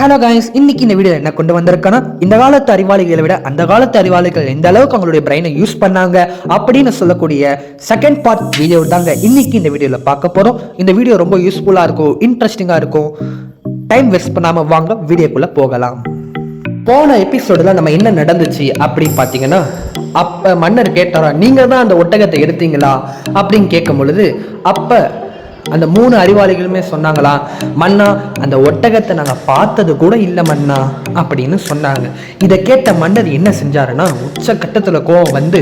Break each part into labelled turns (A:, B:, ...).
A: Hello guys இன்னைக்கு இந்த video என்ன கொண்டு வந்திருக்கேன்னா இந்த காலத்து அறிவாளிகளை விட அந்த காலத்து அறிவாளிகள் எந்த அளவுக்கு அவங்களுடைய பிரெயினை யூஸ் பண்ணாங்க அப்படின்னு சொல்லக்கூடிய செகண்ட் பார்ட் வீடியோ தாங்க இன்னைக்கு இந்த வீடியோவில் பார்க்க போகிறோம் இந்த வீடியோ ரொம்ப யூஸ்ஃபுல்லாக இருக்கும் இன்ட்ரெஸ்டிங்காக இருக்கும். டைம் வேஸ்ட் பண்ணாமல் வாங்க வீடியோக்குள்ளே போகலாம். போன எபிசோடில் நம்ம என்ன நடந்துச்சு அப்படின்னு பார்த்தீங்கன்னா அப்போ மன்னர் கேட்டாரா நீங்கள் தான் அந்த ஒட்டகத்தை எடுத்தீங்களா? அப்படின்னு கேட்கும் பொழுது அப்போ அந்த மூணு அறிவாளிகளுமே சொன்னாங்களா மன்னா அந்த ஒட்டகத்தை நாங்கள் பார்த்தது கூட இல்லை மன்னா அப்படின்னு சொன்னாங்க. இதை கேட்ட மன்னர் என்ன செஞ்சாருன்னா உச்ச கட்டத்தில் கோவம் வந்து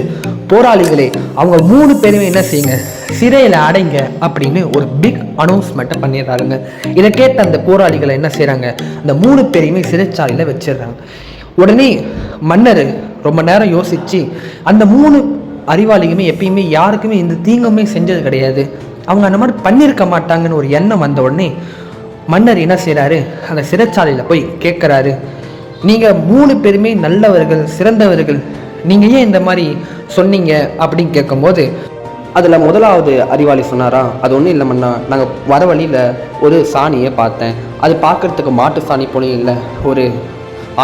A: போராளிகளே அவங்க மூணு பேருமே என்ன செய்யுங்க சிறையில் அடைங்க அப்படின்னு ஒரு பிக் அனௌன்ஸ்மெண்ட்டை பண்ணிடுறாருங்க. இதை கேட்ட அந்த போராளிகளை என்ன செய்கிறாங்க அந்த மூணு பேரையுமே சிறைச்சாலையில் வச்சிடுறாங்க. உடனே மன்னர் ரொம்ப நேரம் யோசிச்சு அந்த மூணு அறிவாளிகளுமே எப்பயுமே யாருக்குமே இந்த தீங்குமே செஞ்சது கிடையாது. அவங்க அந்த மாதிரி பண்ணியிருக்க மாட்டாங்கன்னு ஒரு எண்ணம் வந்த உடனே மன்னர் என்ன செய்கிறாரு அந்த சிறைச்சாலையில் போய் கேட்குறாரு நீங்கள் மூணு பேருமே நல்லவர்கள் சிறந்தவர்கள். நீங்கள் ஏன் இந்த மாதிரி சொன்னீங்க? அப்படின்னு கேட்கும்போது அதில் முதலாவது அறிவாளி சொன்னாரா? அது ஒன்றும் இல்லை மண்ணா நாங்கள் வர வழியில் ஒரு சாணியை பார்த்தேன். அது பார்க்கறதுக்கு மாட்டு சாணி போலையும் இல்லை ஒரு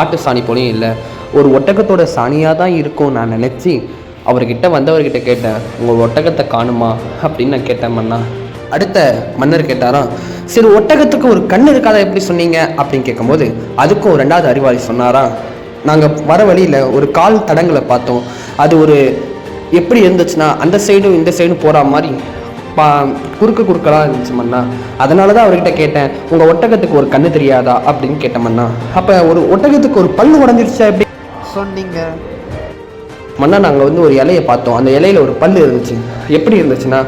A: ஆட்டு சாணி போலையும் இல்லை. ஒரு ஒட்டகத்தோட சாணியாக தான் இருக்கும் நான் நினச்சி அவர்கிட்ட வந்தவர்கிட்ட கேட்டேன் உங்கள் ஒட்டகத்தை காணுமா? அப்படின்னு நான் கேட்டேன் மன்னா. அடுத்த மன்னர் கேட்டாராம் சரி ஒட்டகத்துக்கு ஒரு கண் இருக்காதா? எப்படி சொன்னீங்க? அப்படின்னு கேட்கும்போது அதுக்கும் ஒரு ரெண்டாவது அறிவாளி சொன்னாராம். நாங்கள் வர வழியில் ஒரு கால் தடங்களை பார்த்தோம். அது ஒரு எப்படி இருந்துச்சுன்னா அந்த சைடும் இந்த சைடும் போகிற மாதிரி பா குறுக்க குறுக்கலாம் இருந்துச்சு மண்ணா அதனால தான் அவர்கிட்ட கேட்டேன் உங்கள் ஒட்டகத்துக்கு ஒரு கண்ணு தெரியாதா? அப்படின்னு கேட்டேன் மண்ணா அப்போ ஒரு ஒட்டகத்துக்கு ஒரு பல்லு உடஞ்சிருச்சா எப்படி? சொன்னீங்க. மண்ணா நாங்கள் வந்து ஒரு இலையை பார்த்தோம். அந்த இலையில ஒரு பல்லு இருந்துச்சு. எப்படி இருந்துச்சுன்னா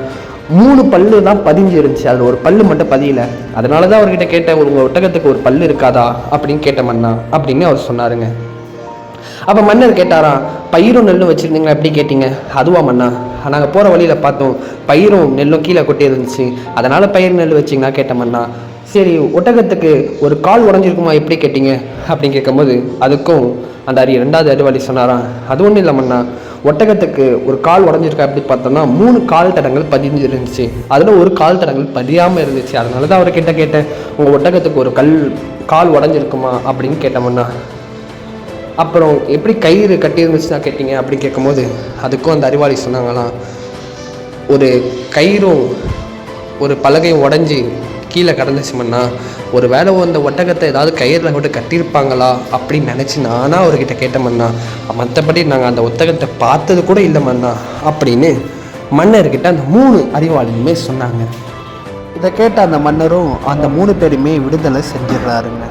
A: மூணு பல்லு தான் பதிஞ்சு இருந்துச்சு. அதில் ஒரு பல்லு மட்டும் பதியல. அதனால தான் அவர்கிட்ட கேட்டேன் உங்கள் ஒட்டகத்துக்கு ஒரு பல்லு இருக்காதா? அப்படின்னு கேட்ட மண்ணா அப்படின்னு அவர் சொன்னாருங்க. அப்போ மன்னர் கேட்டாராம் பயிரும் நெல்லும் வச்சுருந்தீங்களா? எப்படி கேட்டீங்க? அதுவா மன்னா நாங்கள் போகிற வழியில் பார்த்தோம். பயிரும் நெல்லும் கீழே கொட்டி இருந்துச்சு. அதனால் பயிர் நெல் வச்சிங்கன்னா கேட்ட மன்னா சரி ஒட்டகத்துக்கு ஒரு கால் உடஞ்சிருக்குமா? எப்படி கேட்டீங்க? அப்படின்னு கேட்கும்போது அதுக்கும் அந்த அரிய ரெண்டாவது அறிவாளி சொன்னாராம் அது ஒன்றும் இல்லைமண்ணா ஒட்டகத்துக்கு ஒரு கால் உடஞ்சிருக்கா எப்படி பார்த்தோம்னா மூணு கால் தடங்கள் பதிஞ்சு இருந்துச்சு அதில் ஒரு கால் தடங்கள் பதியாமல் இருந்துச்சு. அதனால தான் அவர்கிட்ட கேட்டேன் உங்கள் ஒட்டகத்துக்கு ஒரு கல் கால் உடஞ்சிருக்குமா? அப்படின்னு கேட்டோம்னா அப்புறம் எப்படி கயிறு கட்டியிருந்துச்சுன்னா கேட்டிங்க? அப்படின்னு கேட்கும்போது அதுக்கும் அந்த அறிவாளி சொன்னாங்களாம். ஒரு கயிறும் ஒரு பலகையும் உடஞ்சி கீழே கடந்துச்சுமண்ணா ஒரு வேலை அந்த ஒட்டகத்தை ஏதாவது கயிறில் விட்டு கட்டியிருப்பாங்களா அப்படின்னு நினச்சி நானாக அவர்கிட்ட கேட்டேமண்ணா மற்றபடி நாங்கள் அந்த ஒட்டகத்தை பார்த்தது கூட இல்லைமண்ணா அப்படின்னு மன்னர்கிட்ட அந்த மூணு அறிவாளியுமே சொன்னாங்க. இதை கேட்ட அந்த மன்னரும் அந்த மூணு பேருமே விடுதலை செஞ்சிடுறாருங்க.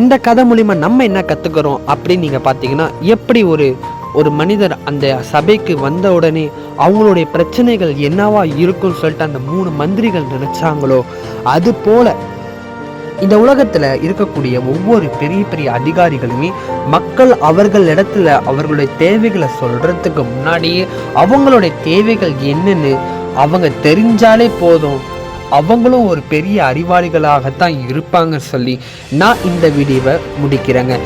A: இந்த கதை மூலிமா நம்ம என்ன கற்றுக்கிறோம் அப்படின்னு நீங்கள் பார்த்தீங்கன்னா எப்படி ஒரு ஒரு மனிதர் அந்த சபைக்கு வந்த உடனே அவங்களுடைய பிரச்சனைகள் என்னவா இருக்கும்னு சொல்லிட்டு அந்த மூணு மந்திரிகள் நினைச்சாங்களோ அது போல இந்த உலகத்தில் இருக்கக்கூடிய ஒவ்வொரு பெரிய பெரிய அதிகாரிகளுமே மக்கள் அவர்கள் இடத்துல அவர்களுடைய தேவைகளை சொல்கிறதுக்கு முன்னாடியே அவங்களுடைய தேவைகள் என்னன்னு அவங்க தெரிஞ்சாலே போதும். அவங்களும் ஒரு பெரிய அறிவாளிகளாகத்தான் இருப்பாங்கன்னு சொல்லி நான் இந்த வீடியோவை முடிக்கிறேங்க.